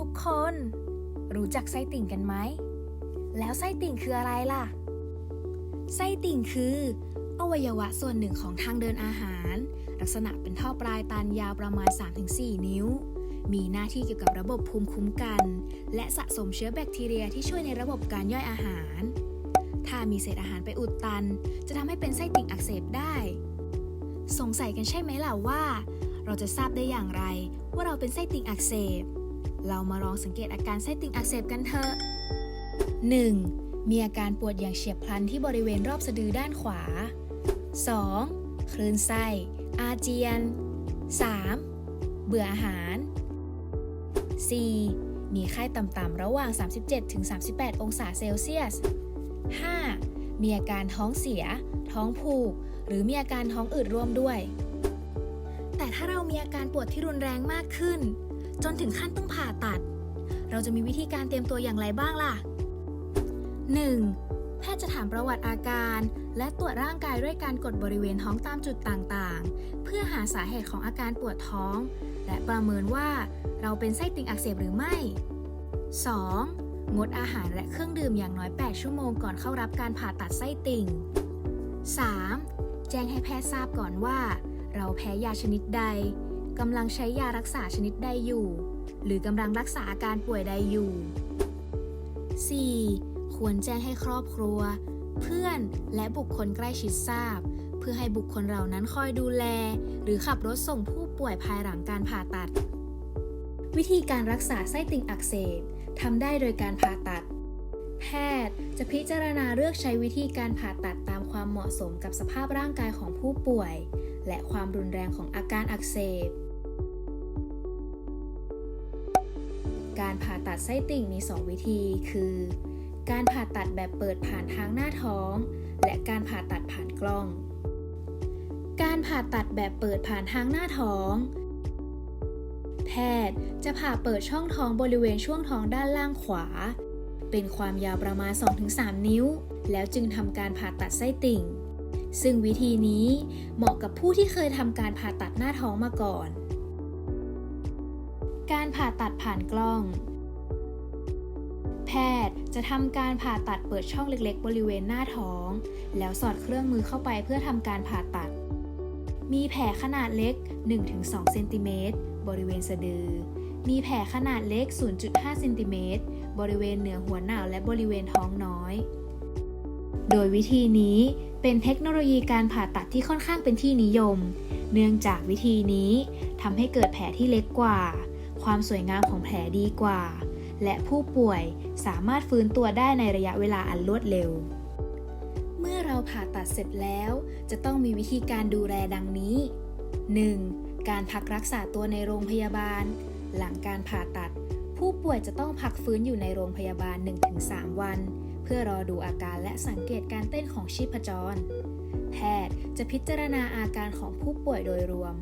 ทุกคน รู้จักไส้ติ่งกันไหม แล้วไส้ติ่งคืออะไรล่ะ ไส้ติ่งคือ อวัยวะส่วนหนึ่งของทางเดินอาหาร ลักษณะเป็นท่อปลายตันยาวประมาณ 3-4 นิ้ว มีหน้าที่เกี่ยวกับระบบภูมิคุ้มกัน และสะสมเชื้อแบคทีเรียที่ช่วยในระบบการย่อยอาหาร ถ้ามีเศษอาหารไปอุดตัน จะทำให้เป็นไส้ติ่งอักเสบได้ สงสัยกันใช่ไหมล่ะว่า เราจะทราบได้อย่างไรว่าเราเป็นไส้ติ่งอักเสบ เรามาลองสังเกตอาการไส้ติ่งอักเสบกันเถอะ 1. มีอาการปวดอย่างเฉียบพลันที่บริเวณรอบสะดือด้านขวา 2. คลื่นไส้ อาเจียน 3. เบื่ออาหาร 4. มีไข้ต่ำๆระหว่าง 37-38 องศาเซลเซียส 5. มีอาการท้องเสีย ท้องผูก หรือมีอาการท้องอืดร่วมด้วย แต่ถ้าเรามีอาการปวดที่รุนแรงมากขึ้น จนถึงขั้นต้องผ่าตัด เราจะมีวิธีการเตรียมตัวอย่างไรบ้างล่ะ 1. แพทย์จะถามประวัติอาการ และตรวจร่างกายด้วยการกดบริเวณท้องตามจุดต่างๆ เพื่อหาสาเหตุของอาการปวดท้อง และประเมินว่าเราเป็นไส้ติ่งอักเสบหรือไม่ 2. งดอาหารและเครื่องดื่มอย่างน้อย 8 ชั่วโมงก่อนเข้ารับการผ่าตัดไส้ติ่ง 3. แจ้งให้แพทย์ทราบก่อนว่า เราแพ้ยาชนิดใด กำลังใช้ยารักษาชนิดใดอยู่ หรือกำลังรักษาอาการป่วยใดอยู่ 4. ควรแจ้งให้ครอบครัว เพื่อนและบุคคลใกล้ชิดทราบ เพื่อให้บุคคลเหล่านั้นคอยดูแล หรือขับรถส่งผู้ป่วยภายหลังการผ่าตัด วิธีการรักษาไส้ติ่งอักเสบทำได้โดยการผ่าตัด แพทย์จะพิจารณาเลือกใช้วิธีการผ่าตัดตามความเหมาะสมกับสภาพร่างกายของผู้ป่วย และความรุนแรงของอาการอักเสบ การผ่าตัดไส้ติ่งมี 2 วิธี คือ การผ่าตัดแบบเปิดผ่านทางหน้าท้อง และการผ่าตัดผ่านกล้อง การผ่าตัดแบบเปิดผ่านทางหน้าท้อง แพทย์จะผ่าเปิดช่องท้องบริเวณช่วงท้องด้านล่างขวา เป็นความยาวประมาณ 2-3 นิ้ว แล้วจึงทำการผ่าตัดไส้ติ่ง ซึ่งวิธีนี้เหมาะกับผู้ที่เคยทำการผ่าตัดหน้าท้องมาก่อน การผ่าตัดผ่านกล้อง แพทย์จะทำการผ่าตัดเปิดช่องเล็กๆ บริเวณหน้าท้อง แล้วสอดเครื่องมือเข้าไปเพื่อทำการผ่าตัด มีแผลขนาดเล็ก 1-2 เซนติเมตรบริเวณสะดือ มีแผลขนาดเล็ก 0.5 เซนติเมตรบริเวณเหนือหัวหนาวและบริเวณท้องน้อย โดยวิธีนี้เป็นเทคโนโลยีการผ่าตัดที่ค่อนข้างเป็นที่นิยม เนื่องจากวิธีนี้ทำให้เกิดแผลที่เล็กกว่า ความสวยงามของแผลดีกว่า และผู้ป่วยสามารถฟื้นตัวได้ในระยะเวลาอันรวดเร็ว เมื่อเราผ่าตัดเสร็จแล้ว จะต้องมีวิธีการดูแลดังนี้ 1. การพักรักษาตัวในโรงพยาบาล หลังการผ่าตัด ผู้ป่วยจะต้องพักฟื้นอยู่ในโรงพยาบาล 1-3 วัน เพื่อรอดูอาการและสังเกตการเต้นของชีพจร แพทย์จะพิจารณาอาการของผู้ป่วยโดยรวม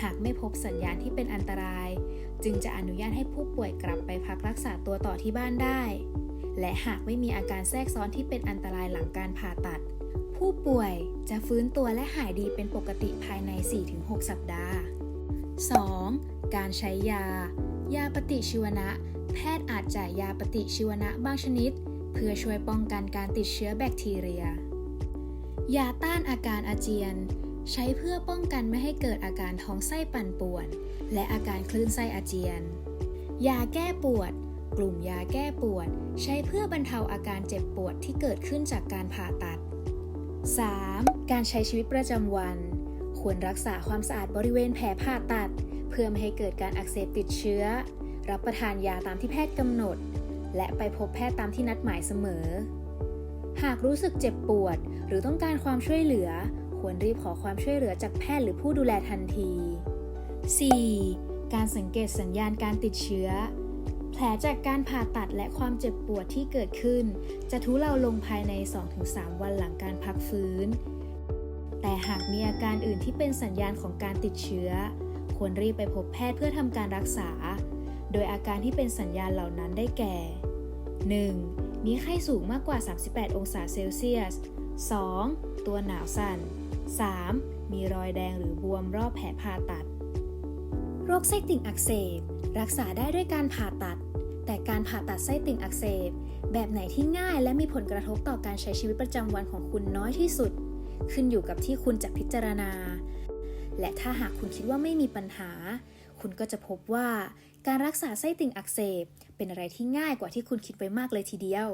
หากไม่พบสัญญาณที่เป็นอันตราย จึงจะอนุญาตให้ผู้ป่วยกลับไปพักรักษาตัวต่อที่บ้านได้ และหากไม่มีอาการแทรกซ้อนที่เป็นอันตรายหลังการผ่าตัด ผู้ป่วยจะฟื้นตัวและหายดีเป็นปกติภายใน 4-6 สัปดาห์ 2. การใช้ยา ยาปฏิชีวนะ แพทย์อาจจ่ายยาปฏิชีวนะบางชนิด เพื่อช่วยป้องกันการติดเชื้อแบคทีเรีย ยาต้านอาการอาเจียน ใช้เพื่อป้องกันไม่ให้เกิดอาการท้องไส้ปั่นป่วน และอาการคลื่นไส้อาเจียน ยาแก้ปวด กลุ่มยาแก้ปวด ใช้เพื่อบรรเทาอาการเจ็บปวดที่เกิดขึ้นจากการผ่าตัด 3. การใช้ชีวิตประจำวัน ควรรักษาความสะอาดบริเวณแผลผ่าตัด เพื่อไม่ให้เกิดการอักเสบติดเชื้อ รับประทานยาตามที่แพทย์กำหนด และไปพบแพทย์ตามที่นัดหมายเสมอ หากรู้สึกเจ็บปวด หรือต้องการความช่วยเหลือ ควรรีบขอความช่วยเหลือจากแพทย์หรือผู้ดูแลทันที 4. การสังเกตสัญญาณการติดเชื้อ แผลจากการผ่าตัดและความเจ็บปวดที่เกิดขึ้น จะทุเลาลงภายใน 2-3 วันหลังการพักฟื้น แต่หากมีอาการอื่นที่เป็นสัญญาณของการติดเชื้อ ควรรีบไปพบแพทย์เพื่อทำการรักษา โดยอาการที่เป็นสัญญาณเหล่านั้นได้แก่ 1. มีไข้สูงมากกว่า 38 องศาเซลเซียส 2. ตัวหนาวสั่น 3. มีรอยแดงหรือบวมรอบแผลผ่าตัด โรคไส้ติ่งอักเสบ รักษาได้ด้วยการผ่าตัด แต่การผ่าตัดไส้ติ่งอักเสบ แบบไหนที่ง่ายและมีผลกระทบต่อการใช้ชีวิตประจำวันของคุณน้อยที่สุด ขึ้นอยู่กับที่คุณจะพิจารณา และถ้าหากคุณคิดว่าไม่มีปัญหา คุณก็จะพบว่าการรักษาไส้ติ่งอักเสบ เป็นอะไรที่ง่ายกว่าที่คุณคิดไว้มากเลยทีเดียว